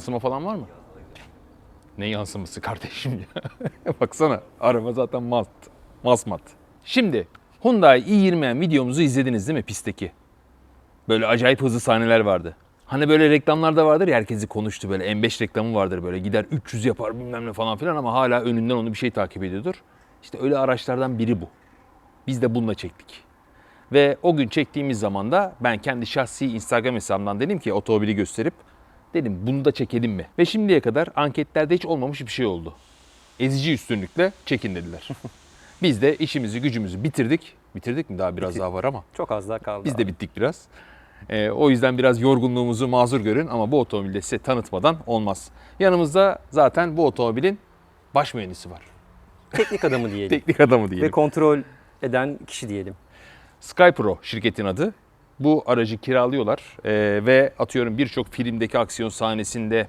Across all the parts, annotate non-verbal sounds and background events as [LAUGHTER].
Yansıma falan var mı? Ne yansıması kardeşim ya? [LAUGHS] Baksana araba zaten mat. Masmat. Şimdi Hyundai i20 videomuzu izlediniz değil mi pistteki? Böyle acayip hızlı sahneler vardı. Hani böyle reklamlarda vardır ya herkesi konuştu böyle M5 reklamı vardır böyle gider 300 yapar bilmem ne falan filan ama hala önünden onu bir şey takip ediyordur. İşte öyle araçlardan biri bu. Biz de bununla çektik. Ve o gün çektiğimiz zaman da ben kendi şahsi Instagram hesabımdan dedim ki otomobili gösterip dedim bunu da çekelim mi? Ve şimdiye kadar anketlerde hiç olmamış bir şey oldu. Ezici üstünlükle çekin dediler. [LAUGHS] Biz de işimizi gücümüzü bitirdik. Bitirdik mi? Daha biraz Bitirdik. daha var ama. Çok az daha kaldı. Biz de bittik biraz. Ee, o yüzden biraz yorgunluğumuzu mazur görün ama bu otomobilde size tanıtmadan olmaz. Yanımızda zaten bu otomobilin baş mühendisi var. Teknik adamı [LAUGHS] diyelim. Teknik adamı Ve diyelim. kontrol eden kişi diyelim. SkyPro şirketin adı. Bu aracı kiralıyorlar Ee, ve atıyorum birçok filmdeki aksiyon sahnesinde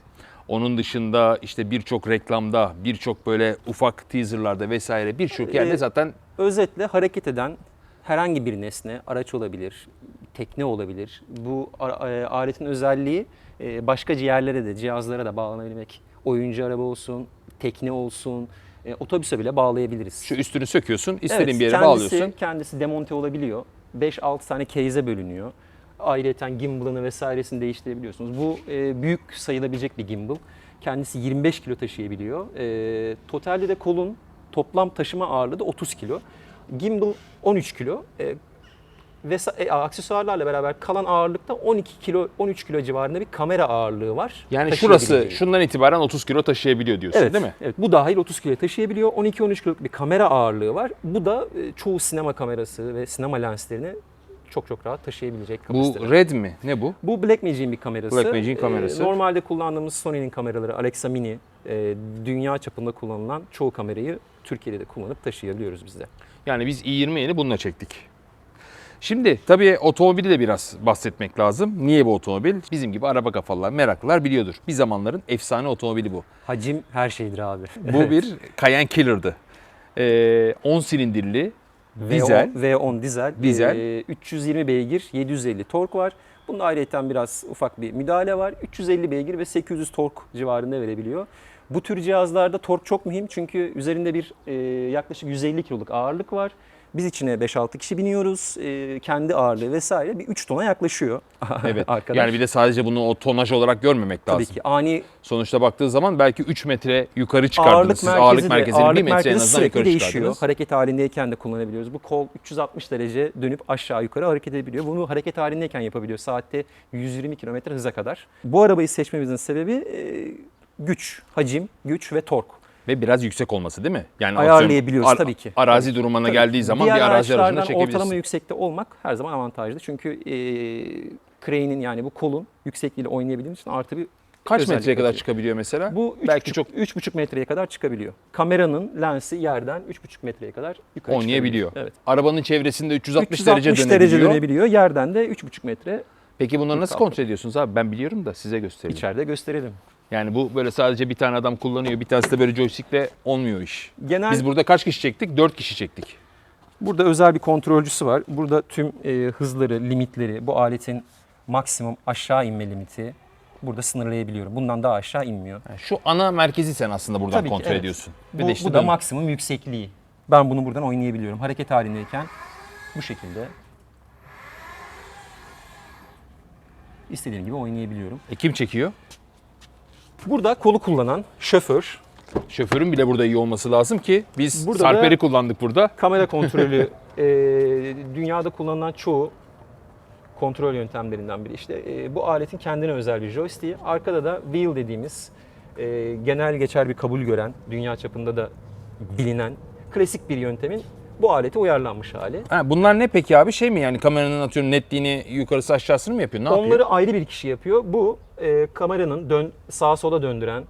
onun dışında işte birçok reklamda, birçok böyle ufak teaserlarda vesaire birçok yerde Ee, zaten Özetle hareket eden herhangi bir nesne, araç olabilir, tekne olabilir. Bu a- e, aletin özelliği e, başka yerlere de, cihazlara da bağlanabilmek. Oyuncu araba olsun, tekne olsun, e, otobüse bile bağlayabiliriz. şu üstünü söküyorsun, istediğin Evet, bir yere kendisi, bağlıyorsun. Kendisi demonte olabiliyor. 5-6 tane case'e bölünüyor. Ayrıca gimbal'ını vesairesini değiştirebiliyorsunuz. Bu e, büyük sayılabilecek bir gimbal. Kendisi 25 kilo taşıyabiliyor. E, totalde de kolun toplam taşıma ağırlığı da 30 kilo. Gimbal 13 kilo. E, ve e, aksesuarlarla beraber kalan ağırlıkta 12 kilo 13 kilo civarında bir kamera ağırlığı var. Yani şurası şundan itibaren 30 kilo taşıyabiliyor diyorsun Evet, değil mi? Evet, bu dahil 30 kilo taşıyabiliyor. 12-13 kiloluk bir kamera ağırlığı var. Bu da e, çoğu sinema kamerası ve sinema lenslerini çok çok rahat taşıyabilecek Bu kapasitede. red mi? Ne bu? Bu Blackmagic'in bir kamerası. Blackmagic'in E, kamerası. normalde kullandığımız Sony'nin kameraları Alexa Mini, e, dünya çapında kullanılan çoğu kamerayı Türkiye'de de kullanıp taşıyabiliyoruz biz de. Yani biz i20'yeni bununla çektik. Şimdi tabii otomobili de biraz bahsetmek lazım. Niye bu otomobil? Bizim gibi araba kafalılar, meraklılar biliyordur. Bir zamanların efsane otomobili bu. Hacim her şeydir abi. Bu bir Cayenne Killer'dı. Ee, 10 silindirli, dizel. V10, V10 dizel. Dizel. E, 320 beygir, 750 tork var. Bunda ayrıca biraz ufak bir müdahale var. 350 beygir ve 800 tork civarında verebiliyor. Bu tür cihazlarda tork çok mühim çünkü üzerinde bir e, yaklaşık 150 kiloluk ağırlık var. Biz içine 5-6 kişi biniyoruz. E, kendi ağırlığı vesaire bir 3 tona yaklaşıyor. [LAUGHS] Evet. Arkadaş. Yani bir de sadece bunu o tonaj olarak görmemek Tabii lazım. ki ani Sonuçta baktığı zaman belki 3 metre yukarı çıkardınız. ağırlık Siz merkezi ağırlık de- merkezini ağırlık 1 metre en azından yukarı değişiyor. Hareket halindeyken de kullanabiliyoruz. Bu kol 360 derece dönüp aşağı yukarı hareket edebiliyor. Bunu hareket halindeyken yapabiliyor. Saatte 120 km hıza kadar. Bu arabayı seçmemizin sebebi e, güç, hacim, güç ve tork. Ve biraz yüksek olması değil mi? Yani Ayarlayabiliyoruz atıyorum, tabii ki. Arazi durumuna Tabii. geldiği zaman Diğer bir arazi araçlardan çekebilirsin. ortalama yüksekte olmak her zaman avantajlı. Çünkü e, crane'in yani bu kolun yüksekliğiyle oynayabildiğimiz için artı bir Kaç metreye kadar katıyor. çıkabiliyor mesela? Bu belki 3,5 çok 3,5 metreye kadar çıkabiliyor. Kameranın lensi yerden 3,5 metreye kadar yukarı oynayabiliyor. Evet. Arabanın çevresinde 360, 360 derece derece, dönebiliyor. dönebiliyor. Yerden de 3,5 metre Peki bunları nasıl kontrol ediyorsunuz abi? Ben biliyorum da size göstereyim. içeride gösterelim. Yani bu böyle sadece bir tane adam kullanıyor, bir tanesi de böyle joystickle olmuyor iş. Genel Biz burada kaç kişi çektik? 4 kişi çektik. burada özel bir kontrolcüsü var. Burada tüm e, hızları, limitleri, bu aletin maksimum aşağı inme limiti burada sınırlayabiliyorum. Bundan daha aşağı inmiyor. Yani şu ana merkezi sen aslında buradan Tabii ki, kontrol evet. ediyorsun. Bu, de işte bu da dön- maksimum yüksekliği. Ben bunu buradan oynayabiliyorum. Hareket halindeyken bu şekilde istediğim gibi oynayabiliyorum. E kim çekiyor? Burada kolu kullanan şoför Şoförün bile burada iyi olması lazım ki biz Burada Sarper'i kullandık burada. kamera kontrolü [LAUGHS] e, dünyada kullanılan çoğu kontrol yöntemlerinden biri. İşte e, bu aletin kendine özel bir joystick. Arkada da wheel dediğimiz e, genel geçer bir kabul gören, dünya çapında da bilinen klasik bir yöntemin bu alete uyarlanmış hali. Ha, bunlar ne peki abi? Şey mi yani kameranın atıyorum netliğini yukarısı aşağısını mı yapıyor? Ne Onları yapıyor? ayrı bir kişi yapıyor. Bu e, kameranın dön sağa sola döndüren,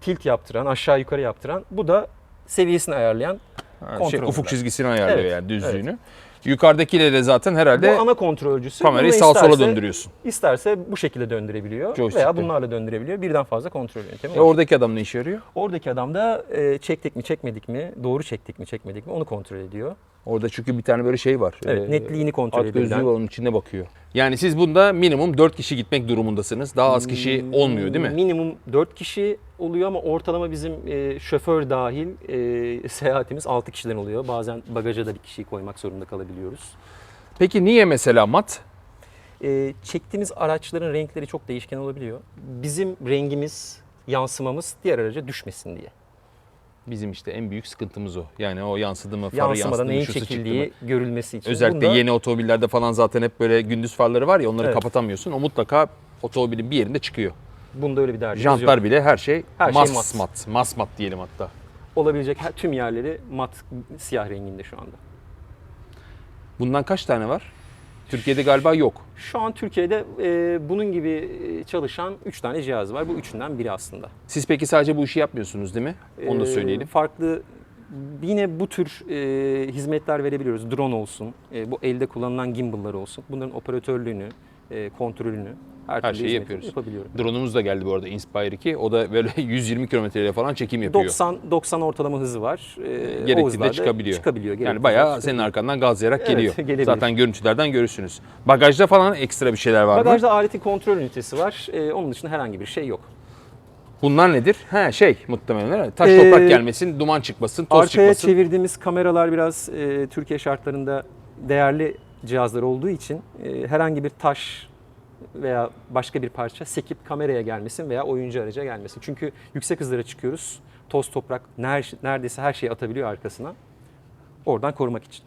tilt yaptıran, aşağı yukarı yaptıran. Bu da seviyesini ayarlayan Ha, şey, ufuk çizgisini ayarlıyor Evet, yani düzlüğünü. Yukarıdakiyle de zaten herhalde Bu ana kontrolcüsü. kamerayı sağa sola döndürüyorsun. İsterse bu şekilde döndürebiliyor Joystick'le. veya bunlarla döndürebiliyor. Birden fazla kontrol yöntemi E oradaki adam ne işe yarıyor? Oradaki adam da e, çektik mi çekmedik mi, doğru çektik mi çekmedik mi onu kontrol ediyor. Orada çünkü bir tane böyle şey var. Evet, Ee, netliğini kontrol At gözlüğü edebilen. var onun içinde bakıyor. Yani siz bunda minimum 4 kişi gitmek durumundasınız. Daha az kişi olmuyor değil mi? Minimum 4 kişi oluyor ama ortalama bizim e, şoför dahil e, [LAUGHS] seyahatimiz 6 kişiden oluyor. Bazen bagaja da bir kişiyi koymak zorunda kalabiliyoruz. Peki niye mesela mat? E, çektiğimiz araçların renkleri çok değişken olabiliyor. Bizim rengimiz, yansımamız diğer araca düşmesin diye. Bizim işte en büyük sıkıntımız o. Yani o yansıdı mı, farı Yansımada yansıdı mı, neyin şusu çıktı mı? çekildiği görülmesi için. Özellikle Bunda- yeni otomobillerde falan zaten hep böyle gündüz farları var ya onları Evet. kapatamıyorsun. O mutlaka otomobilin bir yerinde çıkıyor. Bunda öyle bir derdimiz Jantlar yok. bile her şey Her şey mat. mat. Mas mat diyelim hatta. Olabilecek her, tüm yerleri mat siyah renginde şu anda. Bundan kaç tane var? Türkiye'de galiba yok. Şu an Türkiye'de e, bunun gibi e, çalışan 3 tane cihaz var. Bu üçünden biri aslında. Siz peki sadece bu işi yapmıyorsunuz değil mi? Onu da söyleyelim. Farklı yine bu tür e, hizmetler verebiliyoruz. Drone olsun, e, bu elde kullanılan gimbal'lar olsun. Bunların operatörlüğünü, e, kontrolünü her, Her şeyi yapıyoruz. Yapabiliyorum. Drone'umuz da geldi bu arada Inspire 2. O da böyle [LAUGHS] 120 kilometreyle falan çekim yapıyor. 90 90 ortalama hızı var. E, o Gerektiğinde çıkabiliyor. Çıkabiliyor. Yani bayağı senin arkandan gazlayarak Evet, geliyor. gelebilir. Zaten görüntülerden görürsünüz. Bagajda falan ekstra bir şeyler var mı? Bagajda aletin kontrol ünitesi var. E, onun dışında herhangi bir şey yok. Bunlar nedir? He şey muhtemelen. Taş Ee, toprak gelmesin, duman çıkmasın, toz Arkaya çıkmasın. çevirdiğimiz kameralar biraz e, Türkiye şartlarında değerli cihazlar olduğu için e, herhangi bir taş veya başka bir parça sekip kameraya gelmesin veya oyuncu araca gelmesin. Çünkü yüksek hızlara çıkıyoruz. Toz toprak ner- neredeyse her şeyi atabiliyor arkasına. Oradan korumak için.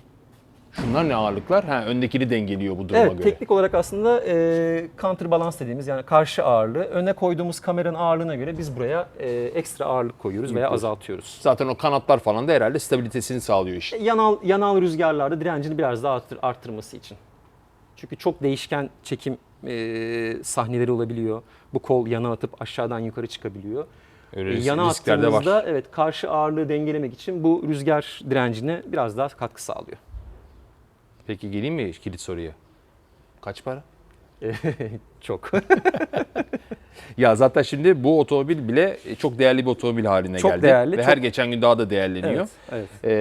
Şunlar ne ağırlıklar? Ha öndekini dengeliyor bu duruma Evet, göre. teknik olarak aslında e, counterbalance dediğimiz yani karşı ağırlığı öne koyduğumuz kameranın ağırlığına göre biz buraya e, ekstra ağırlık koyuyoruz veya azaltıyoruz. Zaten o kanatlar falan da herhalde stabilitesini sağlıyor işte. Yanal yanal rüzgarlarda direncini biraz daha arttır, arttırması için. Çünkü çok değişken çekim e, sahneleri olabiliyor. Bu kol yana atıp aşağıdan yukarı çıkabiliyor. Öyle E, yana attığımızda var. evet karşı ağırlığı dengelemek için bu rüzgar direncine biraz daha katkı sağlıyor. Peki geleyim mi kilit soruya? Kaç para? [LAUGHS] çok. [LAUGHS] Ya zaten şimdi bu otomobil bile çok değerli bir otomobil haline Çok geldi. değerli, Ve çok- her geçen gün daha da değerleniyor. evet, evet. Ee,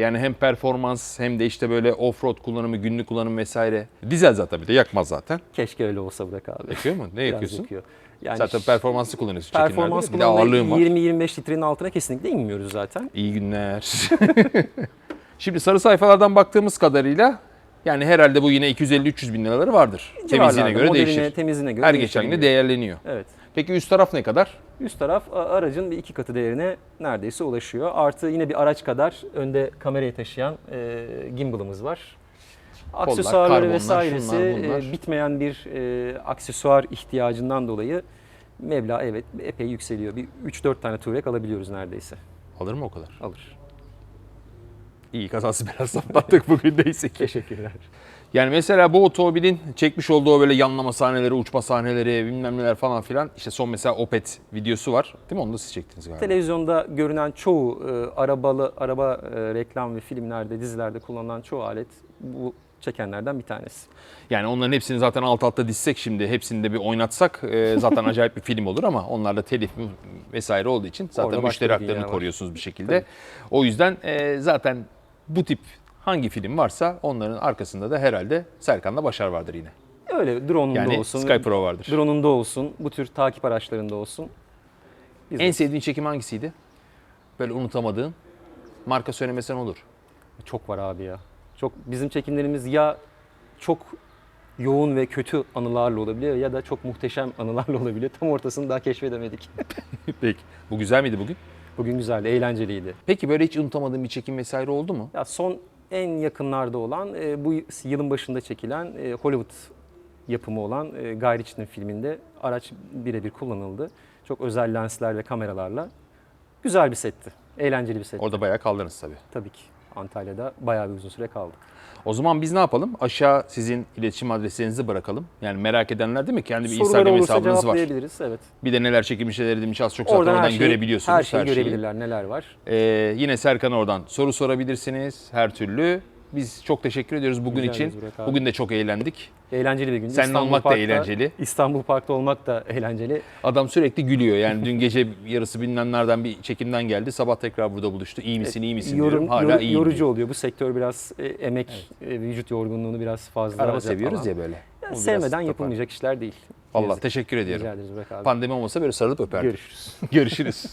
yani hem performans hem de işte böyle off-road kullanımı, günlük kullanım vesaire. Dizel zaten bir de yakmaz zaten. Keşke öyle olsa Burak abi. Yakıyor mu? Ne Biraz yakıyorsun? yakıyor. Yani Zaten performanslı kullanıyorsun performans çekimlerde. Ağırlığın var. 20-25 litrenin altına kesinlikle inmiyoruz zaten. İyi günler. [LAUGHS] Şimdi sarı sayfalardan baktığımız kadarıyla yani herhalde bu yine 250-300 bin liraları vardır. Temizliğine Civarlarda, göre modeline, değişir. Temizliğine göre Her geçen gün değerleniyor. Evet. Peki üst taraf ne kadar? Üst taraf aracın bir iki katı değerine neredeyse ulaşıyor. Artı yine bir araç kadar önde kamerayı taşıyan e, gimbal'ımız var. Aksesuarları vesairesi şunlar, bunlar. e, bitmeyen bir e, aksesuar ihtiyacından dolayı meblağ evet epey yükseliyor. Bir 3-4 tane Touareg alabiliyoruz neredeyse. Alır mı o kadar? Alır. İyi kazası biraz atlattık [LAUGHS] bugün neyse ki. Teşekkürler. Yani mesela bu otomobilin çekmiş olduğu böyle yanlama sahneleri, uçma sahneleri, bilmem neler falan filan. İşte son mesela Opet videosu var. Değil mi? Onu da siz çektiniz galiba. Televizyonda görünen çoğu e, arabalı araba e, reklam ve filmlerde, dizilerde kullanılan çoğu alet bu çekenlerden bir tanesi. Yani onların hepsini zaten alt alta dizsek şimdi hepsini de bir oynatsak e, zaten acayip bir [LAUGHS] film olur ama onlarda telif vesaire olduğu için zaten Orada müşteri haklarını koruyorsunuz bir [LAUGHS] şekilde. O yüzden e, zaten bu tip hangi film varsa onların arkasında da herhalde Serkan'da Başar vardır yine. Öyle drone'unda Yani olsun, Sky Pro vardır. drone'unda olsun, bu tür takip araçlarında olsun. Biz En de- sevdiğin çekim hangisiydi? Böyle unutamadığın. Marka söylemesen olur. çok var abi ya. Çok bizim çekimlerimiz ya çok yoğun ve kötü anılarla olabiliyor ya da çok muhteşem anılarla olabiliyor. Tam ortasını daha keşfedemedik. [LAUGHS] Peki. Bu güzel miydi bugün? Bugün güzeldi, eğlenceliydi. Peki böyle hiç unutamadığın bir çekim vesaire oldu mu? Ya son en yakınlarda olan e, bu yılın başında çekilen e, Hollywood yapımı olan e, Guy Ritchie'nin filminde araç birebir kullanıldı. Çok özel lensler ve kameralarla. Güzel bir setti. Eğlenceli bir setti. Orada bayağı kaldınız tabii. Tabii ki. Antalya'da bayağı bir uzun süre kaldık. O zaman biz ne yapalım? Aşağı sizin iletişim adreslerinizi bırakalım. Yani merak edenler değil mi? Kendi bir Sorular Instagram olursa hesabınız var. cevaplayabiliriz. Evet. Bir de neler çekilmiş neler edilmiş az çok zaten Oradan, oradan şeyi, görebiliyorsunuz. her şeyi görebilirler. Neler var? Ee, yine Serkan oradan soru sorabilirsiniz her türlü. Biz çok teşekkür ediyoruz bugün Rica için. Bugün de çok eğlendik. Eğlenceli bir gün. Seninle olmak da eğlenceli. İstanbul Park'ta olmak da eğlenceli. Adam sürekli gülüyor. Yani dün gece yarısı bilmem nereden bir çekimden geldi. Sabah tekrar burada buluştu. İyi misin, iyi misin Yorum- diyorum. Hala yor- iyiyim yorucu diyor. oluyor. Bu sektör biraz e, emek, e, vücut yorgunluğunu biraz fazla. Araba seviyoruz falan. ya böyle. Ya O biraz sevmeden yapılmayacak işler değil. Allah teşekkür ediyorum. Rica ederiz Burak abi. Pandemi olmasa böyle sarılıp öperdim. Görüşürüz. [LAUGHS] Görüşürüz.